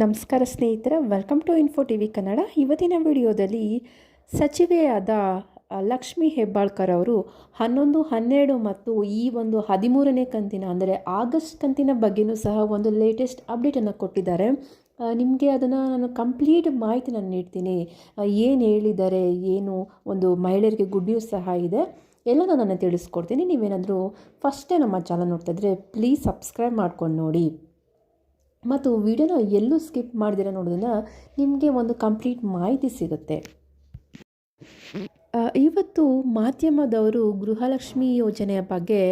ನಮಸ್ಕಾರ ಸ್ನೇಹಿತರ welcome to info T V Kannada ಇವತ್ತಿನ ವಿಡಿಯೋದಲ್ಲಿ ಸಚಿವೆಯಾದ ಲಕ್ಷ್ಮೀ ಹೆಬ್ಬಾಳ್ಕರ್ ಅವರು ಹನ್ನೊಂದು, ಹನ್ನೆರಡು ಮತ್ತು ಈ ಒಂದು ಹದಿಮೂರನೇ ಕಂತಿನ, ಅಂದರೆ ಆಗಸ್ಟ್ ಕಂತಿನ ಬಗ್ಗೆಯೂ ಸಹ ಒಂದು ಲೇಟೆಸ್ಟ್ ಅಪ್ಡೇಟನ್ನು ಕೊಟ್ಟಿದ್ದಾರೆ. ನಿಮಗೆ ಅದನ್ನು ನಾನು ಕಂಪ್ಲೀಟ್ ಮಾಹಿತಿ ನಾನು ನೀಡ್ತೀನಿ. ಏನು ಹೇಳಿದ್ದಾರೆ, ಏನು ಒಂದು ಮಹಿಳೆಯರಿಗೆ ಗುಡ್ ನ್ಯೂಸ್ ಸಹ ಇದೆ, ಎಲ್ಲನೂ ನಾನು ತಿಳಿಸ್ಕೊಡ್ತೀನಿ. ನೀವೇನಾದರೂ ಫಸ್ಟೇ ನಮ್ಮ ಚಾನಲ್ ನೋಡ್ತಾಯಿದ್ರೆ ಪ್ಲೀಸ್ ಸಬ್ಸ್ಕ್ರೈಬ್ ಮಾಡ್ಕೊಂಡು ನೋಡಿ. ಮತ್ತು ವಿಡಿಯೋನ ಎಲ್ಲೂ ಸ್ಕಿಪ್ ಮಾಡಿದಿರ ನೋಡೋದನ್ನು ನಿಮಗೆ ಒಂದು ಕಂಪ್ಲೀಟ್ ಮಾಹಿತಿ ಸಿಗುತ್ತೆ. ಇವತ್ತು ಮಾಧ್ಯಮದವರು ಗೃಹಲಕ್ಷ್ಮಿ ಯೋಜನೆಯ ಬಗ್ಗೆ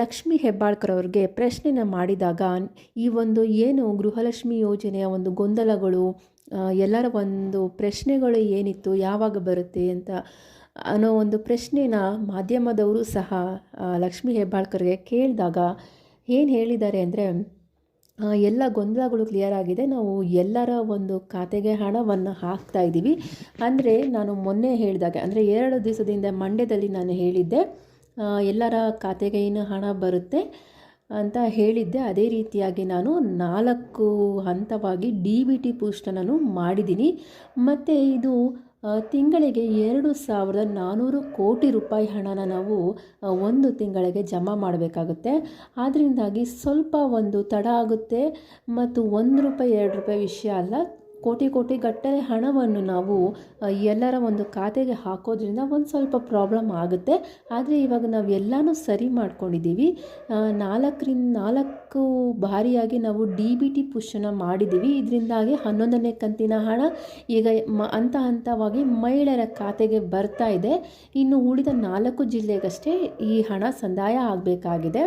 ಲಕ್ಷ್ಮಿ ಹೆಬ್ಬಾಳ್ಕರ್ ಅವ್ರಿಗೆ ಪ್ರಶ್ನೆನ ಮಾಡಿದಾಗ ಈ ಒಂದು ಏನು ಗೃಹಲಕ್ಷ್ಮಿ ಯೋಜನೆಯ ಒಂದು ಗೊಂದಲಗಳು ಎಲ್ಲರ ಒಂದು ಪ್ರಶ್ನೆಗಳು ಏನಿತ್ತು, ಯಾವಾಗ ಬರುತ್ತೆ ಅಂತ ಅನ್ನೋ ಒಂದು ಪ್ರಶ್ನೆನ ಮಾಧ್ಯಮದವರು ಸಹ ಲಕ್ಷ್ಮಿ ಹೆಬ್ಬಾಳ್ಕರ್ಗೆ ಕೇಳಿದಾಗ ಏನು ಹೇಳಿದ್ದಾರೆ ಅಂದರೆ ಎಲ್ಲ ಗೊಂದಲಗಳು ಕ್ಲಿಯರ್ ಆಗಿದೆ. ನಾವು ಎಲ್ಲರ ಒಂದು ಖಾತೆಗೆ ಹಣವನ್ನು ಹಾಕ್ತಾ ಇದ್ದೀವಿ. ಅಂದರೆ ನಾನು ಮೊನ್ನೆ ಹೇಳಿದಾಗೆ, ಅಂದರೆ ಎರಡು ದಿವಸದಿಂದ ಮಂಡ್ಯದಲ್ಲಿ ನಾನು ಹೇಳಿದ್ದೆ ಎಲ್ಲರ ಖಾತೆಗೆ ಏನು ಹಣ ಬರುತ್ತೆ ಅಂತ ಹೇಳಿದ್ದೆ. ಅದೇ ರೀತಿಯಾಗಿ ನಾನು ನಾಲ್ಕು ಹಂತವಾಗಿ ಡಿ ಬಿ ಟಿ ಪೋಸ್ಟನ್ನು ನಾನು ಮಾಡಿದ್ದೀನಿ. ಮತ್ತು ಇದು ತಿಂಗಳಿಗೆ ಎರಡು ಸಾವಿರದ ನಾನ್ನೂರು ಕೋಟಿ ರೂಪಾಯಿ ಹಣನ ನಾವು ಒಂದು ತಿಂಗಳಿಗೆ ಜಮಾ ಮಾಡಬೇಕಾಗುತ್ತೆ. ಆದ್ದರಿಂದಾಗಿ ಸ್ವಲ್ಪ ಒಂದು ತಡ ಆಗುತ್ತೆ. ಮತ್ತು ಒಂದು ರೂಪಾಯಿ, ಎರಡು ರೂಪಾಯಿ ವಿಷಯ ಅಲ್ಲ. ಕೋಟಿ ಕೋಟಿ ಗಟ್ಟಲೆ ಹಣವನ್ನು ನಾವು ಎಲ್ಲರ ಒಂದು ಖಾತೆಗೆ ಹಾಕೋದ್ರಿಂದ ಒಂದು ಸ್ವಲ್ಪ ಪ್ರಾಬ್ಲಮ್ ಆಗುತ್ತೆ. ಆದರೆ ಇವಾಗ ನಾವು ಎಲ್ಲನೂ ಸರಿ ಮಾಡ್ಕೊಂಡಿದ್ದೀವಿ ನಾಲ್ಕರಿಂದ, ನಾಲ್ಕು ಬಾರಿಯಾಗಿ ನಾವು ಡಿ ಬಿ ಟಿ ಪುಷನ್ನು ಮಾಡಿದ್ದೀವಿ ಇದರಿಂದಾಗಿ ಹನ್ನೊಂದನೇ ಕಂತಿನ ಹಣ ಈಗ ಮ, ಹಂತ ಹಂತವಾಗಿ ಮಹಿಳೆಯರ ಖಾತೆಗೆ ಬರ್ತಾ ಇದೆ. ಇನ್ನು ಉಳಿದ ನಾಲ್ಕು ಜಿಲ್ಲೆಗಷ್ಟೇ ಈ ಹಣ ಸಂದಾಯ ಆಗಬೇಕಾಗಿದೆ.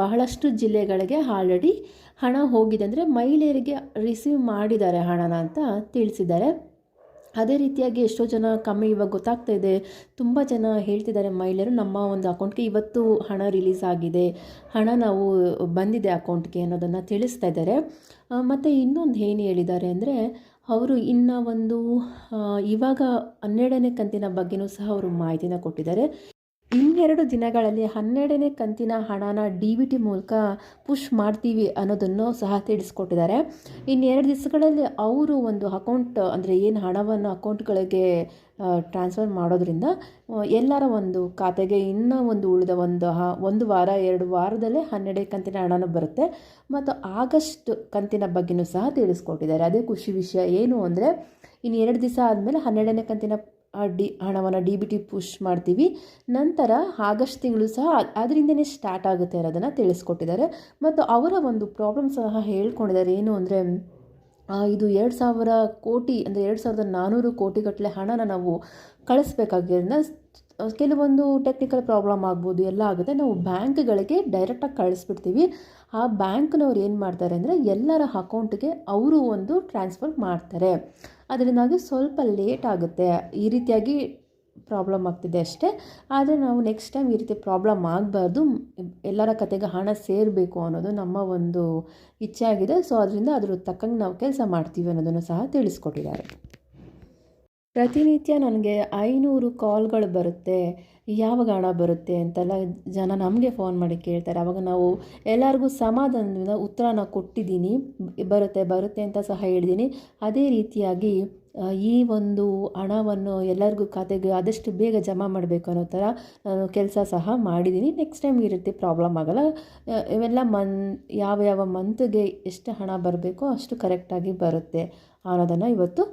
ಬಹಳಷ್ಟು ಜಿಲ್ಲೆಗಳಿಗೆ ಆಲ್ರೆಡಿ ಹಣ ಹೋಗಿದೆ ಅಂದರೆ ಮಹಿಳೆಯರಿಗೆ ರಿಸೀವ್ ಮಾಡಿದ್ದಾರೆ ಹಣನ ಅಂತ ತಿಳಿಸಿದ್ದಾರೆ. ಅದೇ ರೀತಿಯಾಗಿ ಎಷ್ಟೋ ಜನ ಕಮ್ಮಿ ಇವಾಗ ಗೊತ್ತಾಗ್ತಾ ಇದೆ. ತುಂಬ ಜನ ಹೇಳ್ತಿದ್ದಾರೆ ಮಹಿಳೆಯರು, ನಮ್ಮ ಒಂದು ಅಕೌಂಟ್ಗೆ ಇವತ್ತು ಹಣ ರಿಲೀಸ್ ಆಗಿದೆ, ಹಣ ನಾವು ಬಂದಿದೆ ಅಕೌಂಟ್ಗೆ ಅನ್ನೋದನ್ನು ತಿಳಿಸ್ತಾ ಇದ್ದಾರೆ. ಮತ್ತು ಇನ್ನೊಂದು ಏನು ಹೇಳಿದ್ದಾರೆ ಅಂದರೆ, ಅವರು ಇನ್ನು ಒಂದು ಇವಾಗ ಹನ್ನೆರಡನೇ ಕಂತಿನ ಬಗ್ಗೆನೂ ಸಹ ಅವರು ಮಾಹಿತಿನ ಕೊಟ್ಟಿದ್ದಾರೆ. ಇನ್ನೆರಡು ದಿನಗಳಲ್ಲಿ ಹನ್ನೆರಡನೇ ಕಂತಿನ ಹಣನ ಡಿ ಬಿ ಟಿ ಮೂಲಕ ಪುಷ್ ಮಾಡ್ತೀವಿ ಅನ್ನೋದನ್ನು ಸಹ ತಿಳಿಸ್ಕೊಟ್ಟಿದ್ದಾರೆ. ಇನ್ನೆರಡು ದಿವಸಗಳಲ್ಲಿ ಅವರು ಒಂದು ಅಕೌಂಟ್, ಅಂದರೆ ಏನು ಹಣವನ್ನು ಅಕೌಂಟ್ಗಳಿಗೆ ಟ್ರಾನ್ಸ್ಫರ್ ಮಾಡೋದ್ರಿಂದ ಎಲ್ಲರ ಒಂದು ಖಾತೆಗೆ ಇನ್ನೂ ಒಂದು ಉಳಿದ ಒಂದು ಒಂದು ವಾರ, ಎರಡು ವಾರದಲ್ಲೇ ಹನ್ನೆರಡೇ ಕಂತಿನ ಹಣನೂ ಬರುತ್ತೆ. ಮತ್ತು ಆಗಸ್ಟ್ ಕಂತಿನ ಬಗ್ಗೆನೂ ಸಹ ತಿಳಿಸ್ಕೊಟ್ಟಿದ್ದಾರೆ. ಅದೇ ಖುಷಿ ವಿಷಯ ಏನು ಅಂದರೆ ಇನ್ನು ಎರಡು ದಿವಸ ಆದಮೇಲೆ ಹನ್ನೆರಡನೇ ಕಂತಿನ ಡಿ, ಹಣವನ್ನು ಡಿ ಬಿ ಟಿ ಪುಷ್ ಮಾಡ್ತೀವಿ. ನಂತರ ಆಗಸ್ಟ್ ತಿಂಗಳು ಸಹ ಅದರಿಂದನೇ ಸ್ಟಾರ್ಟ್ ಆಗುತ್ತೆ ಅನ್ನೋದನ್ನು ತಿಳಿಸ್ಕೊಟ್ಟಿದ್ದಾರೆ. ಮತ್ತು ಅವರ ಒಂದು ಪ್ರಾಬ್ಲಮ್ ಸಹ ಹೇಳ್ಕೊಂಡಿದ್ದಾರೆ. ಏನು ಅಂದರೆ ಇದು ಎರಡು ಸಾವಿರ ಕೋಟಿ, ಅಂದರೆ ಎರಡು ಸಾವಿರದ ನಾನ್ನೂರು ಕೋಟಿಗಟ್ಟಲೆ ಹಣನ ನಾವು ಕಳಿಸ್ಬೇಕಾಗಿರೋದನ್ನ ಕೆಲವೊಂದು ಟೆಕ್ನಿಕಲ್ ಪ್ರಾಬ್ಲಮ್ ಆಗ್ಬೋದು, ಎಲ್ಲ ಆಗುತ್ತೆ. ನಾವು ಬ್ಯಾಂಕ್ಗಳಿಗೆ ಡೈರೆಕ್ಟಾಗಿ ಕಳಿಸ್ಬಿಡ್ತೀವಿ. ಆ ಬ್ಯಾಂಕ್ನವ್ರು ಏನು ಮಾಡ್ತಾರೆ ಅಂದರೆ ಎಲ್ಲರ ಅಕೌಂಟ್ಗೆ ಅವರು ಒಂದು ಟ್ರಾನ್ಸ್ಫರ್ ಮಾಡ್ತಾರೆ. ಅದರಿಂದಾಗಿ ಸ್ವಲ್ಪ ಲೇಟ್ ಆಗುತ್ತೆ. ಈ ರೀತಿಯಾಗಿ ಪ್ರಾಬ್ಲಮ್ ಆಗ್ತಿದೆ ಅಷ್ಟೇ. ಆದರೆ ನಾವು ನೆಕ್ಸ್ಟ್ ಟೈಮ್ ಈ ರೀತಿ ಪ್ರಾಬ್ಲಮ್ ಆಗಬಾರ್ದು. ಎಲ್ಲರ ಕತೆಗೆ ಹಣ ಸೇರಬೇಕು ಅನ್ನೋದು ನಮ್ಮ ಒಂದು ಇಚ್ಛೆ ಆಗಿದೆ ಸೊ ಅದರಿಂದ ಅದ್ರ ತಕ್ಕಂಗೆ ನಾವು ಕೆಲಸ ಮಾಡ್ತೀವಿ ಅನ್ನೋದನ್ನು ಸಹ ತಿಳಿಸ್ಕೊಟ್ಟಿದ್ದಾರೆ. ಪ್ರತಿನಿತ್ಯ ನನಗೆ ಐನೂರು ಕಾಲ್ಗಳು ಬರುತ್ತೆ. ಯಾವಾಗ ಹಣ ಬರುತ್ತೆ ಅಂತೆಲ್ಲ ಜನ ನಮಗೆ ಫೋನ್ ಮಾಡಿ ಕೇಳ್ತಾರೆ. ಆವಾಗ ನಾವು ಎಲ್ಲರಿಗೂ ಸಮಾಧಾನದಿಂದ ಉತ್ತರನ ಕೊಟ್ಟಿದ್ದೀನಿ. ಬರುತ್ತೆ ಬರುತ್ತೆ ಅಂತ ಸಹ ಹೇಳಿದ್ದೀನಿ. ಅದೇ ರೀತಿಯಾಗಿ ಈ ಒಂದು ಹಣವನ್ನು ಎಲ್ಲರಿಗೂ ಖಾತೆಗೆ ಆದಷ್ಟು ಬೇಗ ಜಮಾ ಮಾಡಬೇಕು ಅನ್ನೋ ಥರ ನಾನು ಕೆಲಸ ಸಹ ಮಾಡಿದ್ದೀನಿ. ನೆಕ್ಸ್ಟ್ ಟೈಮ್ ಈ ರೀತಿ ಪ್ರಾಬ್ಲಮ್ ಆಗಲ್ಲ. ಇವೆಲ್ಲ ಮನ್, ಯಾವ ಯಾವ ಮಂತ್ಗೆ ಎಷ್ಟು ಹಣ ಬರಬೇಕೋ ಅಷ್ಟು ಕರೆಕ್ಟಾಗಿ ಬರುತ್ತೆ ಅನ್ನೋದನ್ನು ಇವತ್ತು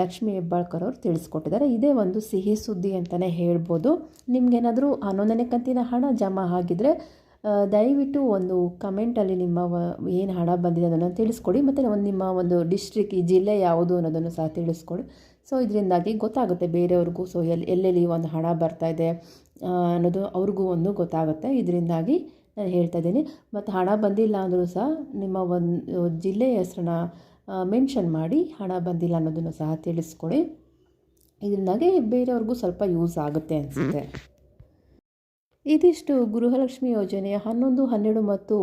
ಲಕ್ಷ್ಮಿ ಹೆಬ್ಬಾಳ್ಕರ್ ಅವರು ತಿಳಿಸ್ಕೊಟ್ಟಿದ್ದಾರೆ. ಇದೇ ಒಂದು ಸಿಹಿ ಸುದ್ದಿ ಅಂತಲೇ ಹೇಳ್ಬೋದು. ನಿಮಗೇನಾದರೂ ಹನ್ನೊಂದನೇ ಕಂತಿನ ಹಣ ಜಮಾ ಆಗಿದ್ರೆ ದಯವಿಟ್ಟು ಒಂದು ಕಮೆಂಟಲ್ಲಿ ನಿಮ್ಮ ಏನು ಹಣ ಬಂದಿದೆ ಅದನ್ನು ತಿಳಿಸ್ಕೊಡಿ. ಮತ್ತು ಒಂದು ನಿಮ್ಮ ಒಂದು ಡಿಸ್ಟ್ರಿಕ್ ಈ ಜಿಲ್ಲೆ ಯಾವುದು ಅನ್ನೋದನ್ನು ಸಹ ತಿಳಿಸ್ಕೊಡಿ. ಸೊ ಇದರಿಂದಾಗಿ ಗೊತ್ತಾಗುತ್ತೆ ಬೇರೆಯವ್ರಿಗೂ. ಸೊ ಎಲ್ಲಿ ಎಲ್ಲೆಲ್ಲಿ ಒಂದು ಹಣ ಬರ್ತಾ ಇದೆ ಅನ್ನೋದು ಅವ್ರಿಗೂ ಒಂದು ಗೊತ್ತಾಗುತ್ತೆ. ಇದರಿಂದಾಗಿ ನಾನು ಹೇಳ್ತಾ ಇದ್ದೀನಿ. ಮತ್ತು ಹಣ ಬಂದಿಲ್ಲ ಅಂದರೂ ಸಹ ನಿಮ್ಮ ಒಂದು ಜಿಲ್ಲೆಯ ಹೆಸರನ್ನ ಮೆನ್ಷನ್ ಮಾಡಿ ಹಣ ಬಂದಿಲ್ಲ ಅನ್ನೋದನ್ನು ಸಹ ತಿಳಿಸ್ಕೊಳ್ಳಿ ಇದರಿಂದಾಗಿ ಬೇರೆಯವ್ರಿಗೂ ಸ್ವಲ್ಪ ಯೂಸ್ ಆಗುತ್ತೆ ಅನಿಸುತ್ತೆ. ಇದಿಷ್ಟು ಗೃಹಲಕ್ಷ್ಮಿ ಯೋಜನೆಯ ಹನ್ನೊಂದು, ಹನ್ನೆರಡು ಮತ್ತು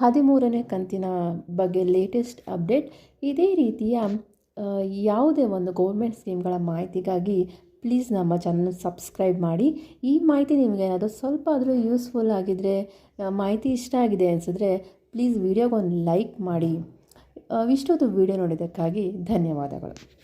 ಹದಿಮೂರನೇ ಕಂತಿನ ಬಗ್ಗೆ ಲೇಟೆಸ್ಟ್ ಅಪ್ಡೇಟ್ ಇದೇ ರೀತಿಯ ಯಾವುದೇ ಒಂದು ಗೌರ್ಮೆಂಟ್ ಸ್ಕೀಮ್ಗಳ ಮಾಹಿತಿಗಾಗಿ ಪ್ಲೀಸ್ ನಮ್ಮ ಚಾನಲ್ ಸಬ್ಸ್ಕ್ರೈಬ್ ಮಾಡಿ. ಈ ಮಾಹಿತಿ ನಿಮಗೆ ಏನಾದರೂ ಸ್ವಲ್ಪ ಆದರೂ ಯೂಸ್ಫುಲ್ ಆಗಿದ್ದರೆ ಮಾಹಿತಿ ಇಷ್ಟ ಆಗಿದೆ ಅನಿಸಿದ್ರೆ ಪ್ಲೀಸ್ ವಿಡಿಯೋಗೊಂದು ಲೈಕ್ ಮಾಡಿ. ಇಷ್ಟೊಂದು ವಿಡಿಯೋ ನೋಡಿದ್ದಕ್ಕಾಗಿ ಧನ್ಯವಾದಗಳು.